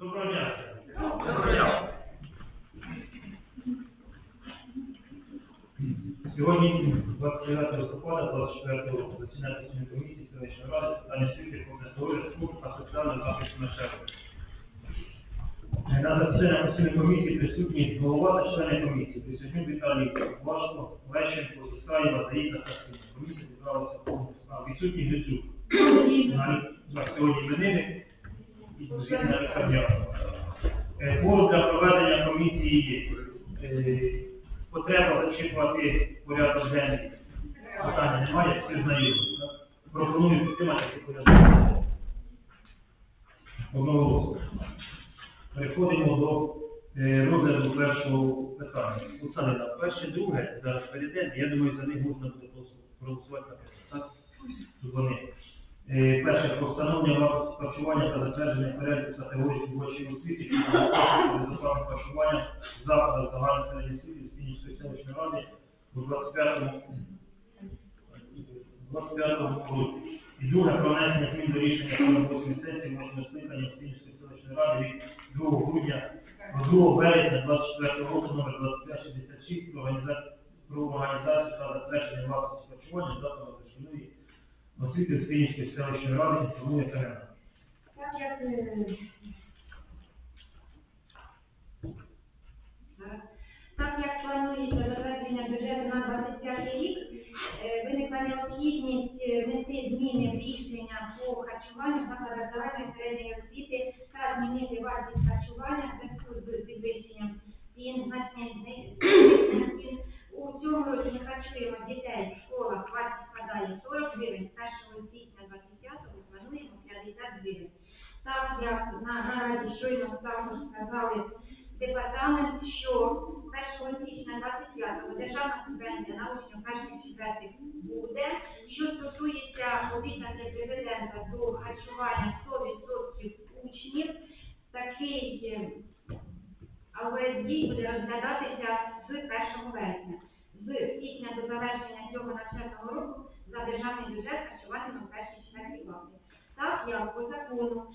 Доброго дня. Доброго дня. Сьогодні, 29 листопада, 24 року, засідання постійної комісії селищної ради з питань освіти, комплектової республіки та соціального захисту населення. На засідання постійної комісії присутні голова та члени комісії. Присутні Віталій Вашко, Лещенко, Ісаєва, Заїдна та. Комісія зібралася повністю. А, Відсутні Грицюк. На сьогодні іменини Е, Форум для проведення комісії. Е, Потреба зачитувати порядок денний. Питання немає, всі знайомі. Пропоную підтримати порядок. Одноголосно. Переходимо до е, розгляду першого питання. Оксана, перше, друге, зараз перейдемо, я думаю, за них можна буде проголосувати на так? Вони. Е, Перше, про встановлення вартості харчування та затвердження переліку категорії робочої освіти, безоплатне харчування закладах загальної середньої освіти Сінівської селищної ради у 25-му 25-му році. І друге, про внесення змін до рішення 48 сесії 8 скликання Сінівської селищної ради від 2 грудня 2 вересня 24 року номер 2566 про організацію про та затвердження вартості харчування в закладах дошкільної освіти Синівської селищної ради інформує Карена. Так як, е, так як планується затвердження бюджету на 25 рік, е, виникла необхідність е, внести зміни рішення по харчуванню закладах загальної середньої освіти та змінити вартість харчування в зв'язку з підвищенням цін, значних. У цьому році ми харчуємо дітей в школах, вартість складає 40 гривень, з 1 січня 25-го плануємо 50 гривень. Так, на наразі щойно також сказали департамент, що 1 січня 25-го державна субвенція на учнів перших четвертих буде. Що стосується обіцянки президента до харчування 100% учнів, такий але буде розглядатися з 1 вересня. З січня до завершення цього навчального року за державний бюджет харчуватиме перші четверті класи. Так як по закону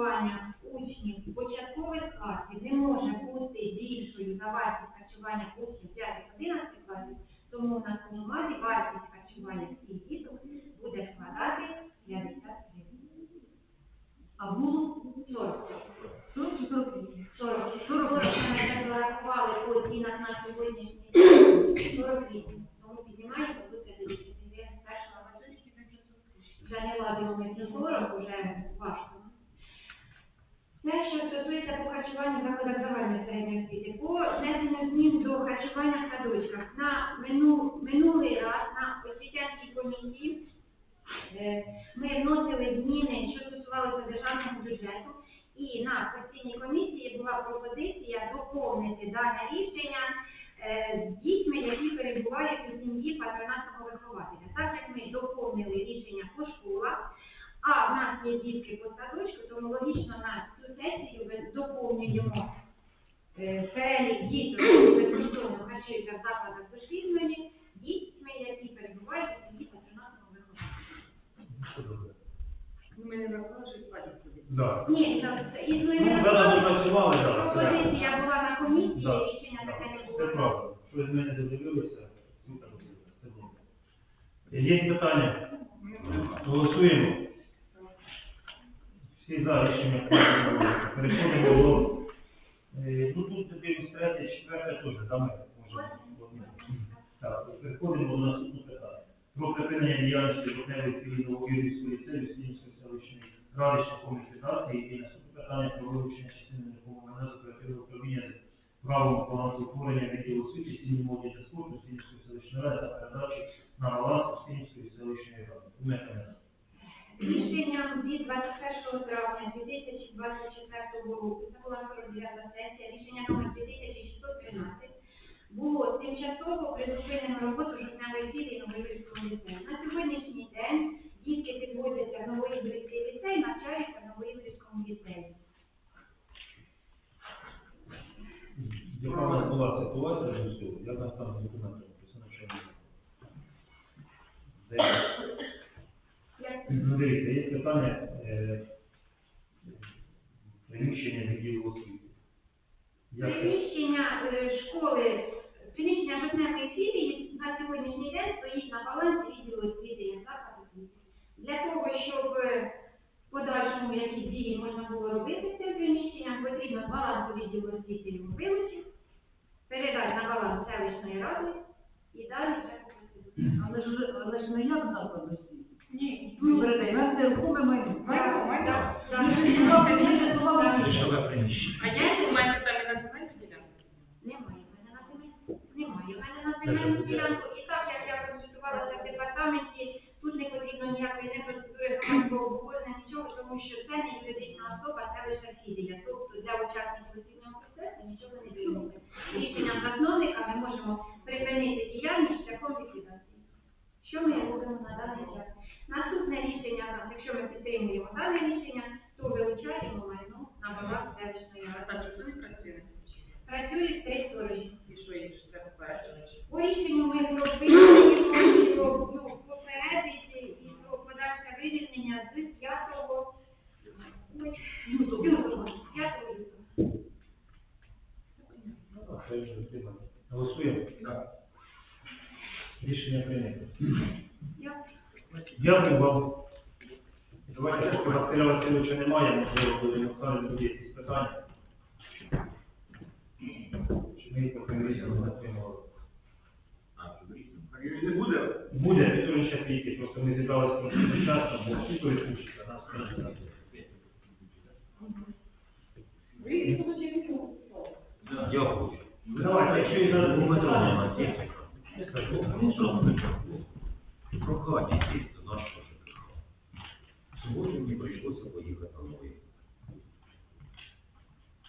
харчування учнів початкових класів не може бути більшою за вартість харчування учнів 5-11 класів, тому на громаді вартість харчування всіх діток буде складати 50 гривень. А було 40. 40 чи 48? 40. 40 ми зарахували по цінах на сьогоднішній день 48. Тому піднімаємо до 50 гривень з першого вже не ладимо ми ці 40, вже важко. Те, що стосується по харчуванню в закладах загальної середньої освіти, по внесенню змін до харчування в садочках. На мину, минулий раз на освітянській комісії е, ми вносили зміни, що стосувалося державного бюджету, і на постійній комісії була пропозиція доповнити дане рішення е, з дітьми, які перебувають у сім'ї патронатного вихователя. Так як ми доповнили рішення по школах, а в нас є дітки по садочку, тому логічно на цю сесію ми доповнюємо е, перелік діток, які безкоштовно харчуються в закладах дошкільної, дітьми, які перебувають у сім'ї патронатного вихователя. Що добре? Ми не врахували, що садик ходить. Да. Ні, це- це існує Ну, зараз ми працювали, да, це- Пропозиція була на комісії, Да. рішення таке не Це було. правда. Щось ми не додивилися, добре. Є питання? Голосуємо. Всі за рішення. Переходимо до... е, Ну, тут дивимось третє, четверте теж, да, ми можемо. Так, переходимо до наступного питання. Про припинення діяльності філії Нововірівської ліцею Сінівської селищної ради шляхом ліквідації і наступне питання про вилучення частини нерухомого майна з оперативного управління правом балансоутворення відділу освіти Сінії молоді та спорту Сінівської селищної ради та передачі на баланс Сінівської селищної ради. Дмитро. Рішенням від 21 травня 2024 року, це була 49 сесія, рішення номер 2613, було тимчасово призупинено роботу жовтневої філії Новоївського ліцею. На сьогоднішній день дітки підводяться в Новоївський ліцей, навчаються в Новоївському ліцеї. Яка у нас була ситуація? Я сам документом написано, що я не знаю. Дивіться, є питання, е, приміщення відділу освіти. Приміщення е, школи, приміщення жовтневої філії на сьогоднішній день стоїть на балансі відділу освіти і заклад освіти. Для того, щоб подальшому які дії можна було робити з цим приміщенням, потрібно балансу відділу освіти вилучити, баланс селищної ради і далі вже. Але ж, але ж не як заклад освіти. Ні, Ну, передай, нас це рухоме майно. Так, так, так. Ми ж не робимо, ми ж слова Ключове приміщення. А є у мене там і на земельну ділянку? Немає в мене на земельну. Немає в мене на земельну ділянку. І так, як я консультувалася в департаменті, тут не потрібно ніякої не процедури громадського обговорення, нічого, тому що це не юридична особа, це лише філія. Тобто для учасників освітнього процесу нічого не вирішує. Рішенням засновника ми можемо припинити діяльність шляхом ліквідації. Що ми робимо на даний час? Наступне рішення, нас, якщо ми підтримуємо дане рішення, то вилучаємо майно на баланс селищної ради. так не працює. Працюють три сторожі. І що їх ж треба попереджувати? По рішенню ми прописуємо про ну, попередити і про подальше вивільнення з 5 ой, лютого. 5 лютого. Ну, вже підтримано. Голосуємо? Так. Рішення прийнято. Дякую. Вам. Давайте ще Василя Васильовича немає, можливо, буде Михайло буде якісь питання. Чи ми їх по комісії не отримали? Не буде? Буде, Вікторович ще прийти, просто ми зібралися трошки вчасно, бо всі перекручуються, нас не знає. Ви получили Я хочу. Давайте, якщо і зараз Ну, буде ну. Сьогодні мені прийшлося поїхати на.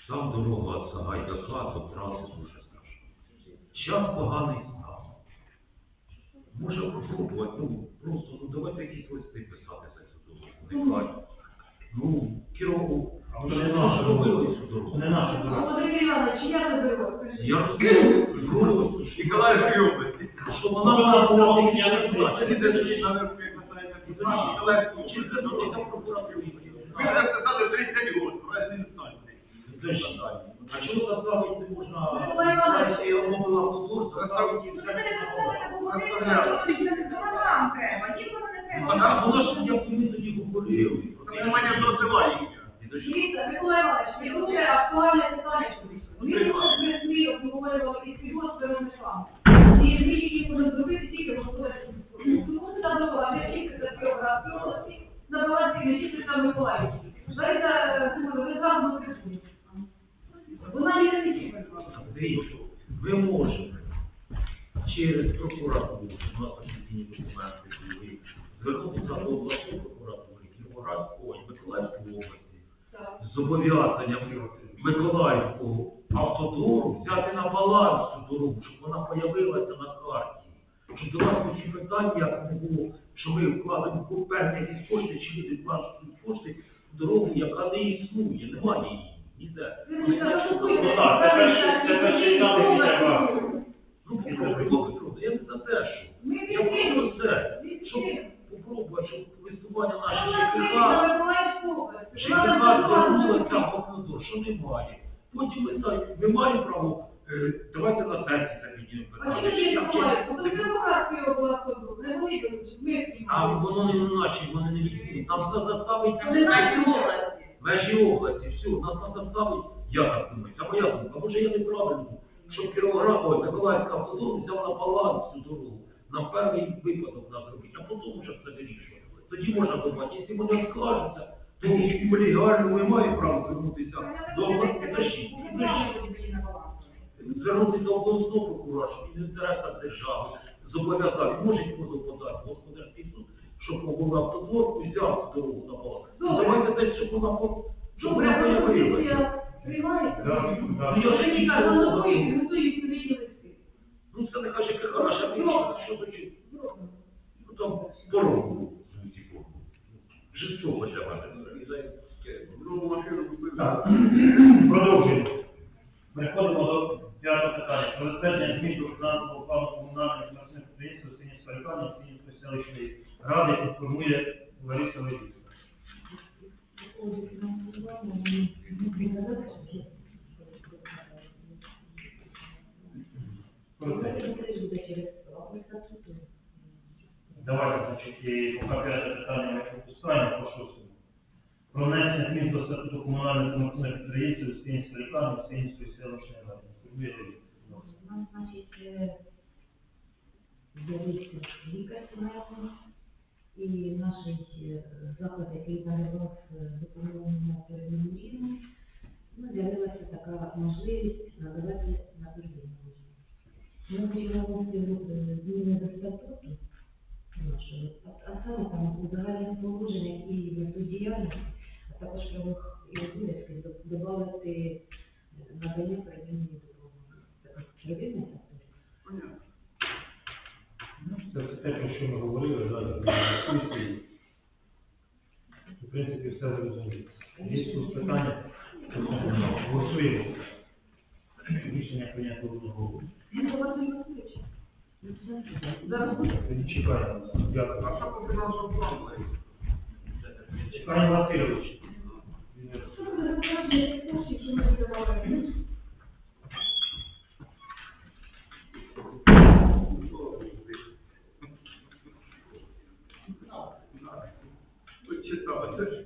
Сам дорога від Сагайдака до траси дуже страшна. Час поганий став. Може попробувати, ну, просто, ну, давайте якісь листи писати за цю дорогу. Ну, Кірову, А воно не наша робили цю дорогу. Не наша дорога. Володимир Іванович, чия це дорога? Я розумію, Ніколаївської області. що вона була була я не Це знаю. іде тоді на як касається Ніколаївської області. Чи до цього прокуратури? Ви вже сказали 30 років, раз не станції. А чого заставити не можна? Микола Іванович. Я мовила позор, заставити Ну, це не просто поговорити, Розставляю. що нам треба, не А треба. так, воно ж як ми тоді говорили. Там немає жодного села їхнього. Дивіться, Микола Іванович, ви дуже актуальне питання. Ми тут працюємо, обговорювали і підвоз перемишла. І ми її можемо зробити тільки в Миколаївській. Тому що там дорога не тільки за Кіровоградської області, на балансі не тільки за Миколаївській. Давайте, думаю, ви зразу не працюєте. Вона не тільки. Дивіться, ви можете через прокуратуру, у нас офіційні документи були, звернутися до обласної прокуратури Кіровоградської, ой, Миколаївської області, з зобов'язанням Миколаївського автодору взяти на баланс цю дорогу, щоб вона появилася на карті. Щоб до вас ці питання як не було, що ми вкладемо певні якісь кошти, чи люди вкладуть кошти в дорогу, яка не існує, немає її ніде. Ви. Ну я не за те, що. Я підтримуємо. це, щоб. Попробувати, щоб листування Вона наших приїхала ЖКХ, на Миколаївську область. ЖКХ Вона там звернулася була. в окно, що немає. Потім ми так, ми маємо право, е, давайте на сесії це підійдемо А воно не наче, вони не військові. Там все заставить наші межі області, все, нас треба ставить, я так думаю, це моя думка, може я неправильно, щоб Кіровоград, Миколаївська автодор взяв на баланс цю дорогу, на перший випадок нас робити, а потім вже все вирішувати. Тоді можна думати, якщо вони скажуться, то легально ми маємо право звернутися до області. Звернутися до обласного прокурора, щоб він в інтересах держави зобов'язав, може йому подати в господарський суд, щоб був автодор взяв дорогу на баланс. Ну, Давайте десь, щоб вона щоб вона Добре, появилася. приймається. Ну, я Вже ж кажу. Ну, це нехай же хороша річ, що то чи, ну, там, порогу, Жестоко для мене. Другу машину купили. Так, продовжуємо. Переходимо до п'ятого питання. Про затвердження змін до фінансового плану комунальних комерційних підприємств Синівської лікарні Синівської селищної ради, яку формує Лариса Левіцька. Давайте, значить, і поки п'яте питання ми пропускаємо по шостому. Про внесення змін до статуту комунального комерційного підприємства Устинської лікарні Устинської селищної ради. Сергій Леонідович, будь ласка. У нас, значить, е, з'явився лікар сімейний, і наш е, заклад, який надавав е, допомогу на первинному рівні, ну, з'явилася така можливість надавати на первинному рівні. Ми хочемо внести е, зміни до статуту нашого, а, а саме там у загальних положеннях і метод діяльності, а також правових і обов'язків до- додати е, надання первинної допомоги. Ну, Це те, про що ми говорили зараз на дискусії. В принципі, все зрозуміло. Є тут питання? Голосуємо. Рішення прийнято одного. Ну, зараз. Чекаємо. Дякую. А що по фінансовому плану? Чекаємо Васильович. Що буде запровадження коштів, що ми видавали? Почитали.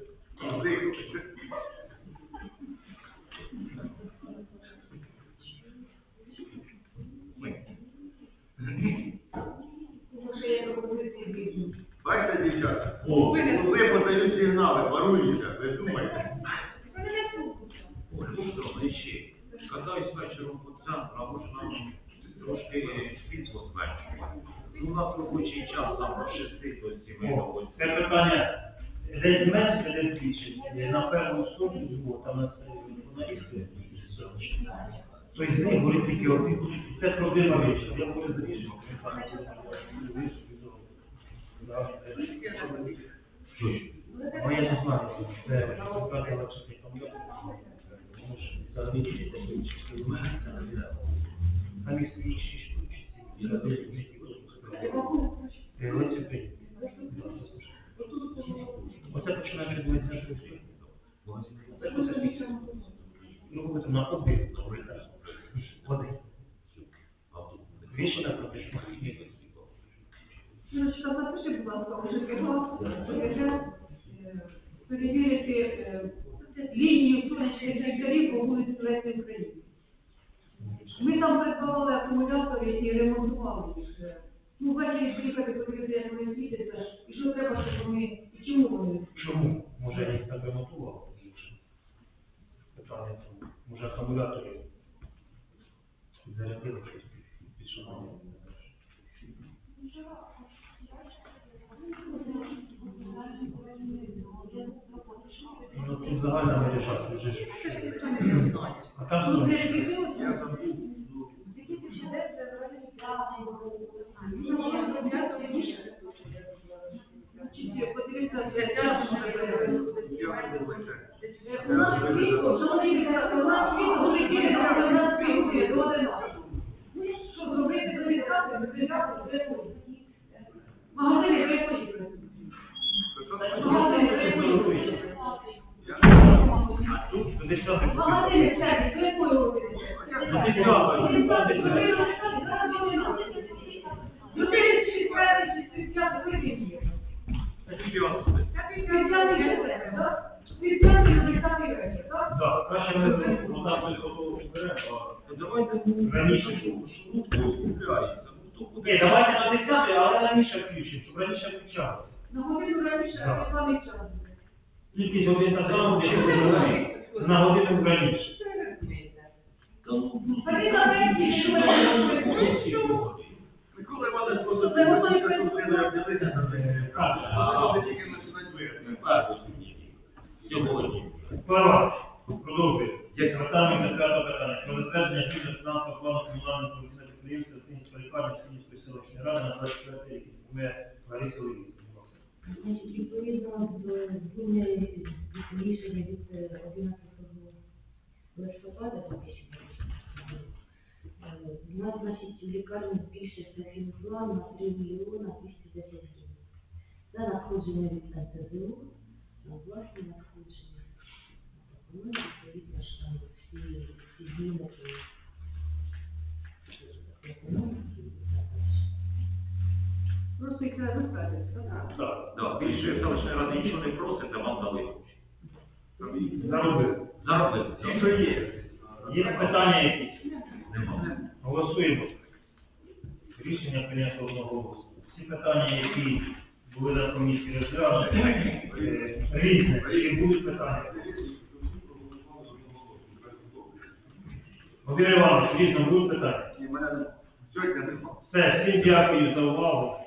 Тому що є пропозиції різні. Бачите, дівчата? О, Коли подають сигнали, воруються, ви думаєте? Ой, ну що, і ще. Катаюсь вечором по центру, а може нам трошки світло зменшувати. Ну, у нас робочий час там до 6 до 7 О, доводиться. Це питання десь менше, десь більше. На першому о, там на журналісти. Тобто з них говорить тільки опіку. Це проблема вирішена. Я говорю з рішенням. А я не знаю, це. Тому що взагалі ці такі чисті в мене це не знаю. Там є свої шість штук, і разом з них Е, Лесі Пень. Оце починає відбуватися на шляху. Оце оце після. Ну, ви там на обід. Води. Віші на протишку. Ну, що запиши, будь ласка, вже сказала, що якраз е, перевірити е, лінію сонячних ліхтарів по вулиці Лесі України. Ми там придбавали акумулятори і ремонтували їх. Е, Ну, ввечері приїхати подивитися, як вони світяться, і що треба, щоб вони, і чому вони. Чому? Може, я їх так ремонтував? Питання в тому. Може, акумулятори зарядили щось під шумом. Ну, тут загальна мережа, вже ж. А там Ну, Якої? Ну, ти дякую. Ну, ти шість п'ятий, шість п'ятий, ви які? П'ятий вечір, так? П'ятий вечір, вечір, так? Так, краще ми вона фотографу беремо. Ну, Давайте ну, Раніше. ну, купляється. Ну, хто буде? Ні, давайте на 10, але раніше включимо, щоб раніше включали. На годину раніше, а не час. Кількість годин на тому, ще годину на годину раніше. Микола Іванович просто готові тільки. Сьогодні. Продовжує. Як питання п'ятого питання. Про затвердження змін фінансового плану комунального комісійного підприємства Синівської лікарні Синівської селищної ради на 24 рік. Ми Лариса Левіця. Значить, відповідно до зміни рішення від е, 11 листопада 2020 року, у нас, значить, в лікарні збільшився фінплан на 3 мільйона 210 гривень. Це надходження від НТЗУ, на власні надходження. Відповідно ж там всі, всі зміни по по і так далі. Просто їх треба затвердити, так? Так, Більше селищної ради нічого не просить, а вам дали. заробили. Заробити. Ті, що є. Є питання якісь? Нема. Голосуємо. Рішення прийнято одноголосно. Всі питання, які були на комісії розглянуті, е, різне, чи будуть питання? Владимир Іванович, різне будуть питання? Ні, мене сьогодні. Все, всім дякую за увагу.